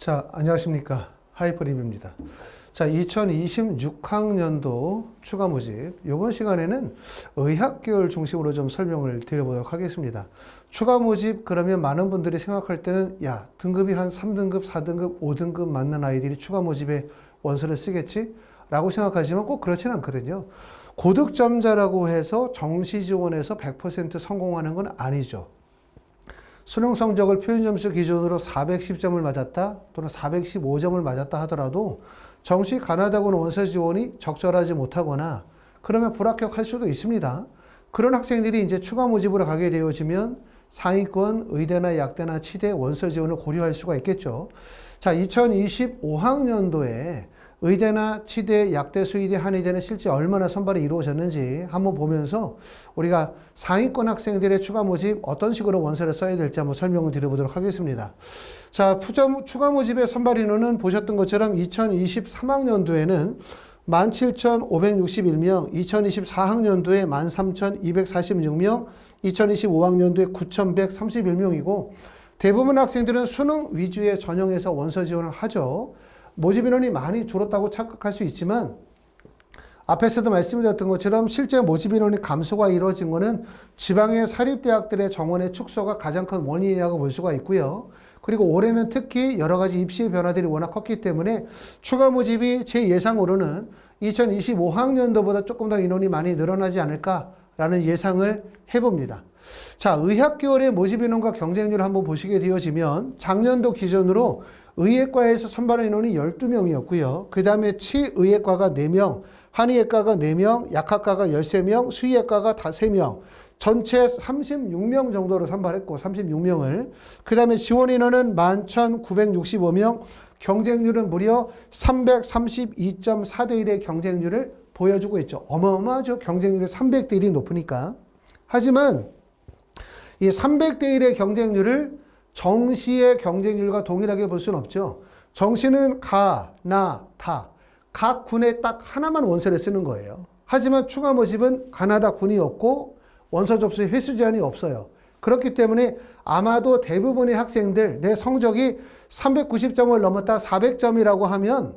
자, 안녕하십니까. 하이퍼립입니다. 자, 2026학년도 추가 모집. 이번 시간에는 의학 계열 중심으로 좀 설명을 드려보도록 하겠습니다. 추가 모집, 그러면 많은 분들이 생각할 때는, 야, 등급이 한 3등급, 4등급, 5등급 맞는 아이들이 추가 모집에 원서를 쓰겠지? 라고 생각하지만 꼭 그렇지는 않거든요. 고득점자라고 해서 정시 지원에서 100% 성공하는 건 아니죠. 수능 성적을 표준 점수 기준으로 410점을 맞았다 또는 415점을 맞았다 하더라도 정시 가나다군 원서 지원이 적절하지 못하거나 그러면 불합격할 수도 있습니다. 그런 학생들이 이제 추가 모집으로 가게 되어지면 상위권 의대나 약대나 치대 원서 지원을 고려할 수가 있겠죠. 자, 2025학년도에 의대나 치대, 약대, 수의대, 한의대는 실제 얼마나 선발이 이루어졌는지 한번 보면서 우리가 상위권 학생들의 추가 모집 어떤 식으로 원서를 써야 될지 한번 설명을 드려보도록 하겠습니다. 자, 푸점, 추가 모집의 선발 인원은 보셨던 것처럼 2023학년도에는 17,561명, 2024학년도에 13,246명, 2025학년도에 9,131명이고 대부분 학생들은 수능 위주의 전형에서 원서 지원을 하죠. 모집 인원이 많이 줄었다고 착각할 수 있지만 앞에서도 말씀드렸던 것처럼 실제 모집 인원이 감소가 이루어진 것은 지방의 사립대학들의 정원의 축소가 가장 큰 원인이라고 볼 수가 있고요. 그리고 올해는 특히 여러 가지 입시의 변화들이 워낙 컸기 때문에 추가 모집이 제 예상으로는 2025학년도보다 조금 더 인원이 많이 늘어나지 않을까라는 예상을 해봅니다. 자, 의학 계열의 모집 인원과 경쟁률을 한번 보시게 되어지면 작년도 기준으로 의예과에서 선발 인원이 12명이었고요. 그 다음에 치의예과가 4명, 한의예과가 4명, 약학과가 13명, 수의예과가 다 3명, 전체 36명 정도로 선발했고 36명을 그 다음에 지원 인원은 11,965명, 경쟁률은 무려 332.4대 1의 경쟁률을 보여주고 있죠. 어마어마하죠. 경쟁률이 300대 1이 높으니까. 하지만 이 300대 1의 경쟁률을 정시의 경쟁률과 동일하게 볼 수는 없죠. 정시는 가, 나, 다. 각 군에 딱 하나만 원서를 쓰는 거예요. 하지만 추가 모집은 가나다 군이 없고 원서 접수에 횟수 제한이 없어요. 그렇기 때문에 아마도 대부분의 학생들 내 성적이 390점을 넘었다 400점이라고 하면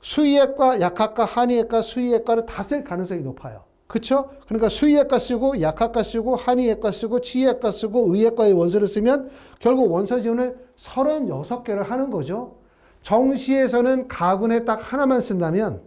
수의학과, 약학과, 한의학과, 수의학과를 다 쓸 가능성이 높아요. 그렇죠? 그러니까 수의학과 쓰고 약학과 쓰고 한의학과 쓰고 치의학과 쓰고 의학과의 원서를 쓰면 결국 원서 지원을 36개를 하는 거죠. 정시에서는 가군에 딱 하나만 쓴다면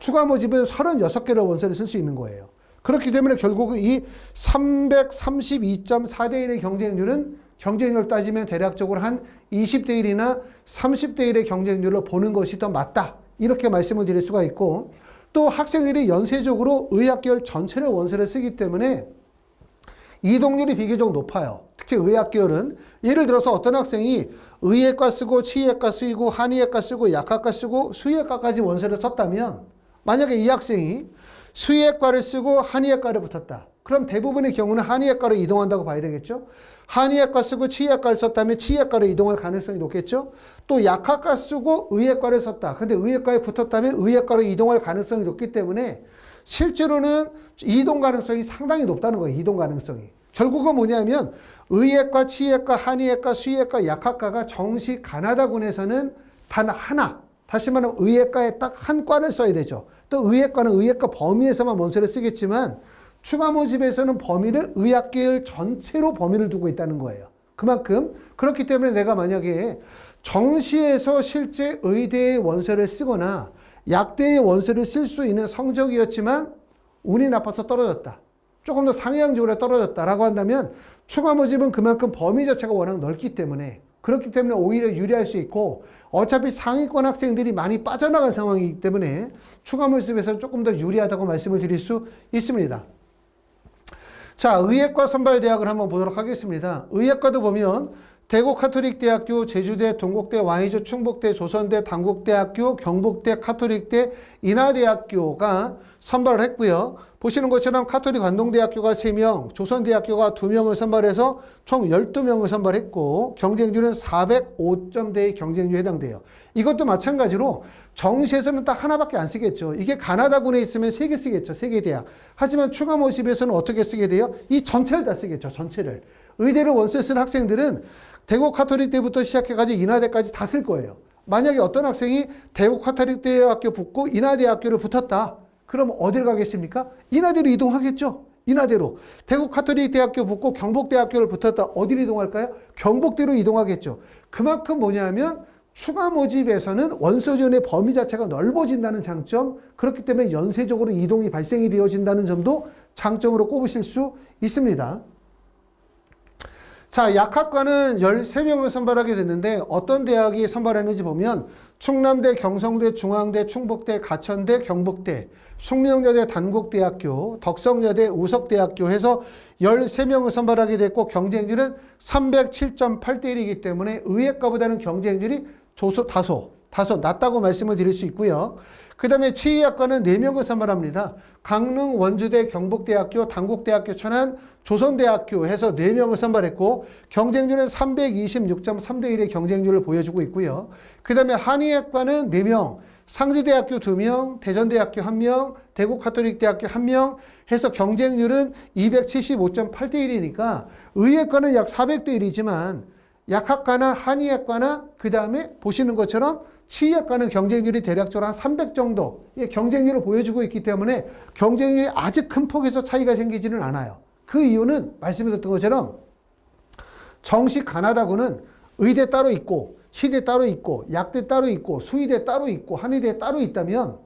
추가 모집은 36개를 원서를 쓸 수 있는 거예요. 그렇기 때문에 결국 이 332.4대 1의 경쟁률은 경쟁률 따지면 대략적으로 한 20대 1이나 30대 1의 경쟁률로 보는 것이 더 맞다. 이렇게 말씀을 드릴 수가 있고 또 학생들이 연쇄적으로 의학계열 전체를 원서를 쓰기 때문에 이동률이 비교적 높아요. 특히 의학계열은 예를 들어서 어떤 학생이 의학과 쓰고 치의학과 쓰고 한의학과 쓰고 약학과 쓰고 수의학과까지 원서를 썼다면 만약에 이 학생이 수의학과를 쓰고 한의학과를 붙었다. 그럼 대부분의 경우는 한의학과로 이동한다고 봐야 되겠죠. 한의학과 쓰고 치의학과를 썼다면 치의학과로 이동할 가능성이 높겠죠. 또 약학과 쓰고 의학과를 썼다. 근데 의학과에 붙었다면 의학과로 이동할 가능성이 높기 때문에 실제로는 이동 가능성이 상당히 높다는 거예요. 이동 가능성이. 결국은 뭐냐면 의학과, 치의학과, 한의학과, 수의학과, 약학과가 정시 가나다군에서는 단 하나 다시 말하면 의학과에 딱 한 과를 써야 되죠. 또 의학과는 의학과 범위에서만 원서를 쓰겠지만 추가 모집에서는 범위를 의학계열 전체로 범위를 두고 있다는 거예요. 그만큼 그렇기 때문에 내가 만약에 정시에서 실제 의대의 원서를 쓰거나 약대의 원서를 쓸 수 있는 성적이었지만 운이 나빠서 떨어졌다. 조금 더 상향적으로 떨어졌다라고 한다면 추가 모집은 그만큼 범위 자체가 워낙 넓기 때문에 그렇기 때문에 오히려 유리할 수 있고 어차피 상위권 학생들이 많이 빠져나간 상황이기 때문에 추가 모집에서는 조금 더 유리하다고 말씀을 드릴 수 있습니다. 자, 의예과 선발 대학을 한번 보도록 하겠습니다. 의예과도 보면 대구 카톨릭대학교, 제주대, 동국대, 와이조, 충북대, 조선대, 당국대학교, 경북대, 카톨릭대, 인하대학교가 선발을 했고요. 보시는 것처럼 카톨릭 관동대학교가 3명, 조선대학교가 2명을 선발해서 총 12명을 선발했고 경쟁률은 405점대의 경쟁률에 해당돼요. 이것도 마찬가지로 정시에서는 딱 하나밖에 안 쓰겠죠. 이게 가나다군에 있으면 3개 쓰겠죠. 3개 대학. 하지만 추가 모집에서는 어떻게 쓰게 돼요? 이 전체를 다 쓰겠죠. 전체를. 의대를 원서를 쓴 학생들은 대구 카톨릭 대부터 시작해가지고 인하대까지 다 쓸 거예요. 만약에 어떤 학생이 대구 카톨릭 대학교 붙고 인하대학교를 붙었다. 그럼 어디를 가겠습니까? 인하대로 이동하겠죠. 인하대로. 대구 카톨릭 대학교 붙고 경복대학교를 붙었다. 어디로 이동할까요? 경복대로 이동하겠죠. 그만큼 뭐냐면 추가 모집에서는 원서전의 범위 자체가 넓어진다는 장점, 그렇기 때문에 연쇄적으로 이동이 발생이 되어진다는 점도 장점으로 꼽으실 수 있습니다. 자, 약학과는 13명을 선발하게 됐는데 어떤 대학이 선발했는지 보면 충남대, 경성대, 중앙대, 충북대, 가천대, 경북대, 숙명여대, 단국대학교, 덕성여대, 우석대학교 해서 13명을 선발하게 됐고 경쟁률은 307.8대 1이기 때문에 의예과보다는 경쟁률이 조소 다소 다소 낮다고 말씀을 드릴 수 있고요. 그 다음에 치의학과는 4명을 선발합니다. 강릉, 원주대, 경북대학교, 당국대학교, 천안, 조선대학교 해서 4명을 선발했고 경쟁률은 326.3대 1의 경쟁률을 보여주고 있고요. 그 다음에 한의학과는 4명, 상지대학교 2명, 대전대학교 1명, 대구카톨릭대학교 1명 해서 경쟁률은 275.8대 1이니까 의예과는 약 400대 1이지만 약학과나 한의학과나 그 다음에 보시는 것처럼 치의학과는 경쟁률이 대략적으로 한 300 정도의 경쟁률을 보여주고 있기 때문에 경쟁률이 아주 큰 폭에서 차이가 생기지는 않아요. 그 이유는 말씀드렸던 것처럼 정시 가나다고는 의대 따로 있고 시대 따로 있고 약대 따로 있고 수의대 따로 있고 한의대 따로 있다면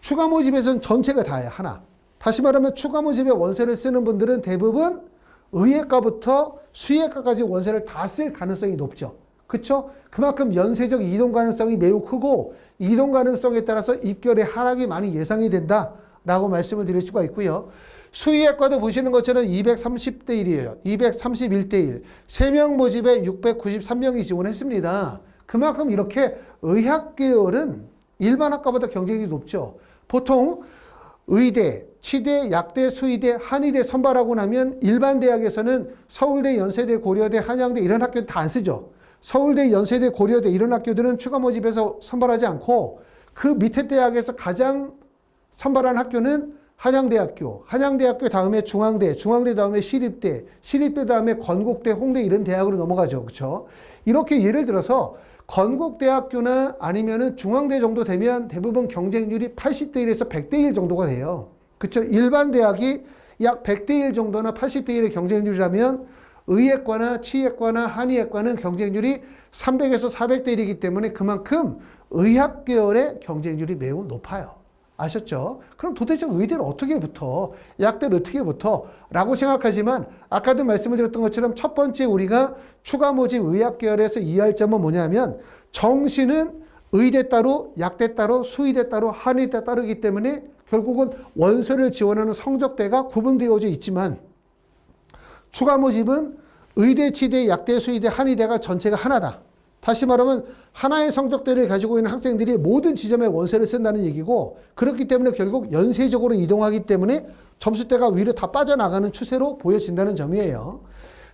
추가 모집에서는 전체가 다예요. 하나. 다시 말하면 추가 모집에 원서를 쓰는 분들은 대부분 의예과부터 수의학과까지 원서를 다 쓸 가능성이 높죠. 그렇죠? 그만큼 연쇄적 이동 가능성이 매우 크고 이동 가능성에 따라서 입결의 하락이 많이 예상이 된다라고 말씀을 드릴 수가 있고요. 수의학과도 보시는 것처럼 230대 1이에요. 231대 1. 3명 모집에 693명이 지원했습니다. 그만큼 이렇게 의학 계열은 일반 학과보다 경쟁이 높죠. 보통 의대, 치대, 약대, 수의대, 한의대 선발하고 나면 일반 대학에서는 서울대, 연세대, 고려대, 한양대 이런 학교 다안 쓰죠. 서울대, 연세대, 고려대 이런 학교들은 추가 모집에서 선발하지 않고 그 밑에 대학에서 가장 선발한 학교는 한양대학교, 한양대학교 다음에 중앙대, 중앙대 다음에 시립대, 시립대 다음에 건국대, 홍대 이런 대학으로 넘어가죠. 그렇죠? 이렇게 예를 들어서 건국대학교나 아니면은 중앙대 정도 되면 대부분 경쟁률이 80대 1에서 100대 1 정도가 돼요. 그렇죠? 일반 대학이 약 100대 1 정도나 80대 1의 경쟁률이라면 의예과나 치예과나 한의예과는 경쟁률이 300에서 400대 1이기 때문에 그만큼 의학 계열의 경쟁률이 매우 높아요. 아셨죠? 그럼 도대체 의대를 어떻게 붙어? 약대를 어떻게 붙어? 라고 생각하지만 아까도 말씀을 드렸던 것처럼 첫 번째 우리가 추가 모집 의학 계열에서 이해할 점은 뭐냐면 정시는 의대 따로, 약대 따로, 수의대 따로, 한의대 따르기 때문에 결국은 원서를 지원하는 성적대가 구분되어져 있지만 추가 모집은 의대, 치대, 약대, 수의대, 한의대가 전체가 하나다. 다시 말하면 하나의 성적대를 가지고 있는 학생들이 모든 지점에 원서를 쓴다는 얘기고 그렇기 때문에 결국 연쇄적으로 이동하기 때문에 점수대가 위로 다 빠져나가는 추세로 보여진다는 점이에요.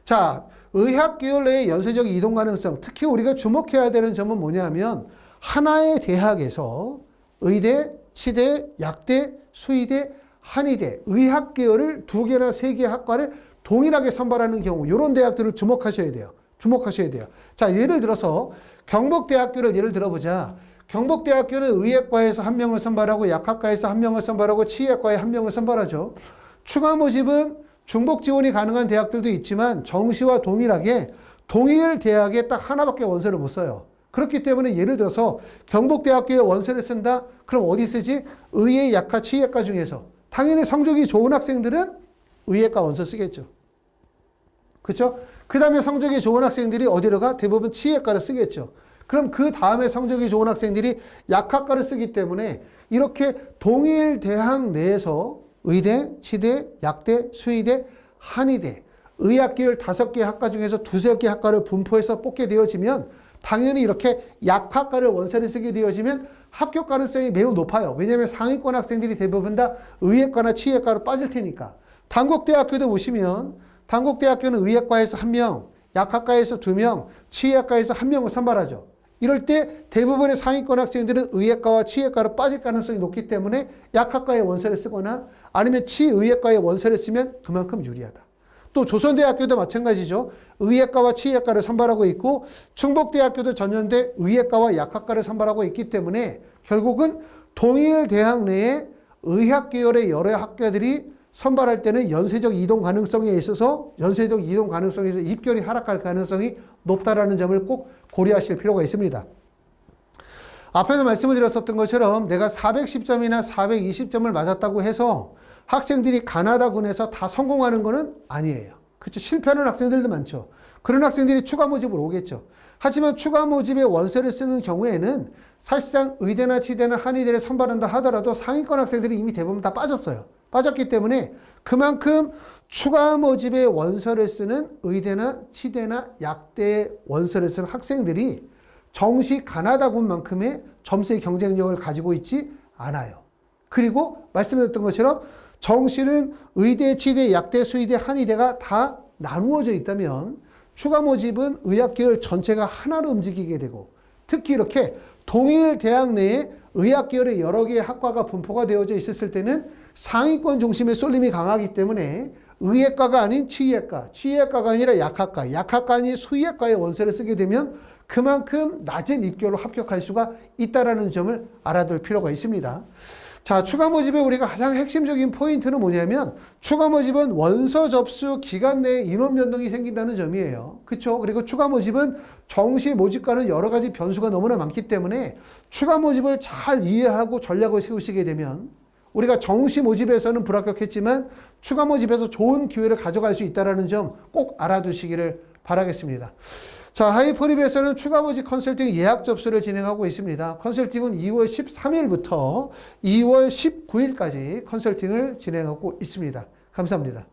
자, 의학 계열 내의 연쇄적 이동 가능성, 특히 우리가 주목해야 되는 점은 뭐냐면 하나의 대학에서 의대, 치대, 약대, 수의대, 한의대, 의학 계열을 두 개나 세개 학과를 동일하게 선발하는 경우 이런 대학들을 주목하셔야 돼요. 주목하셔야 돼요. 자, 예를 들어서 경북대학교를 예를 들어보자. 경북대학교는 의예과에서 한 명을 선발하고 약학과에서 한 명을 선발하고 치의학과에 한 명을 선발하죠. 추가 모집은 중복 지원이 가능한 대학들도 있지만 정시와 동일하게 동일 대학에 딱 하나밖에 원서를 못 써요. 그렇기 때문에 예를 들어서 경북대학교에 원서를 쓴다? 그럼 어디 쓰지? 의예, 약학, 치의학과 중에서. 당연히 성적이 좋은 학생들은 의예과 원서 쓰겠죠. 그렇죠? 그 다음에 성적이 좋은 학생들이 어디로 가? 대부분 치의학과를 쓰겠죠. 그럼 그 다음에 성적이 좋은 학생들이 약학과를 쓰기 때문에 이렇게 동일 대학 내에서 의대, 치대, 약대, 수의대, 한의대, 의학계열 다섯 개 학과 중에서 두세 개 학과를 분포해서 뽑게 되어지면 당연히 이렇게 약학과를 원서를 쓰게 되어지면 합격 가능성이 매우 높아요. 왜냐하면 상위권 학생들이 대부분 다 의예과나 치의과로 빠질 테니까. 단국대학교도 보시면 단국대학교는 의학과에서 한 명, 약학과에서 두 명, 치의학과에서 한 명을 선발하죠. 이럴 때 대부분의 상위권 학생들은 의학과와 치의학과로 빠질 가능성이 높기 때문에 약학과에 원서를 쓰거나 아니면 치의학과에 원서를 쓰면 그만큼 유리하다. 또 조선대학교도 마찬가지죠. 의예과와 치의학과를 선발하고 있고 충북대학교도 전년대 의예과와 약학과를 선발하고 있기 때문에 결국은 동일 대학 내에 의학 계열의 여러 학교들이 선발할 때는 연쇄적 이동 가능성에 있어서 연쇄적 이동 가능성에서 입결이 하락할 가능성이 높다라는 점을 꼭 고려하실 필요가 있습니다. 앞에서 말씀을 드렸었던 것처럼 내가 410점이나 420점을 맞았다고 해서 학생들이 가나다군에서 다 성공하는 것은 아니에요. 그렇죠. 실패하는 학생들도 많죠. 그런 학생들이 추가 모집으로 오겠죠. 하지만 추가 모집에 원서를 쓰는 경우에는 사실상 의대나 치대나 한의대를 선발한다 하더라도 상위권 학생들이 이미 대부분 다 빠졌어요. 빠졌기 때문에 그만큼 추가 모집에 원서를 쓰는 의대나 치대나 약대 원서를 쓰는 학생들이 정시 가나다군만큼의 점수의 경쟁력을 가지고 있지 않아요. 그리고 말씀드렸던 것처럼 정시는 의대, 치대, 약대, 수의대, 한의대가 다 나누어져 있다면 추가 모집은 의학계열 전체가 하나로 움직이게 되고 특히 이렇게 동일 대학 내에 의학계열의 여러 개의 학과가 분포가 되어져 있었을 때는 상위권 중심의 쏠림이 강하기 때문에 의예과가 아닌 치의학과, 치의학과가 아니라 약학과, 약학과 아닌 수의학과의 원서를 쓰게 되면 그만큼 낮은 입결로 합격할 수가 있다라는 점을 알아둘 필요가 있습니다. 자, 추가 모집의 우리가 가장 핵심적인 포인트는 뭐냐면 추가 모집은 원서 접수 기간 내에 인원 변동이 생긴다는 점이에요. 그렇죠? 그리고 추가 모집은 정시 모집과는 여러 가지 변수가 너무나 많기 때문에 추가 모집을 잘 이해하고 전략을 세우시게 되면 우리가 정시 모집에서는 불합격했지만 추가 모집에서 좋은 기회를 가져갈 수 있다는 점 꼭 알아두시기를 바라겠습니다. 자, 하이퍼립에서는 추가 모집 컨설팅 예약 접수를 진행하고 있습니다. 컨설팅은 2월 13일부터 2월 19일까지 컨설팅을 진행하고 있습니다. 감사합니다.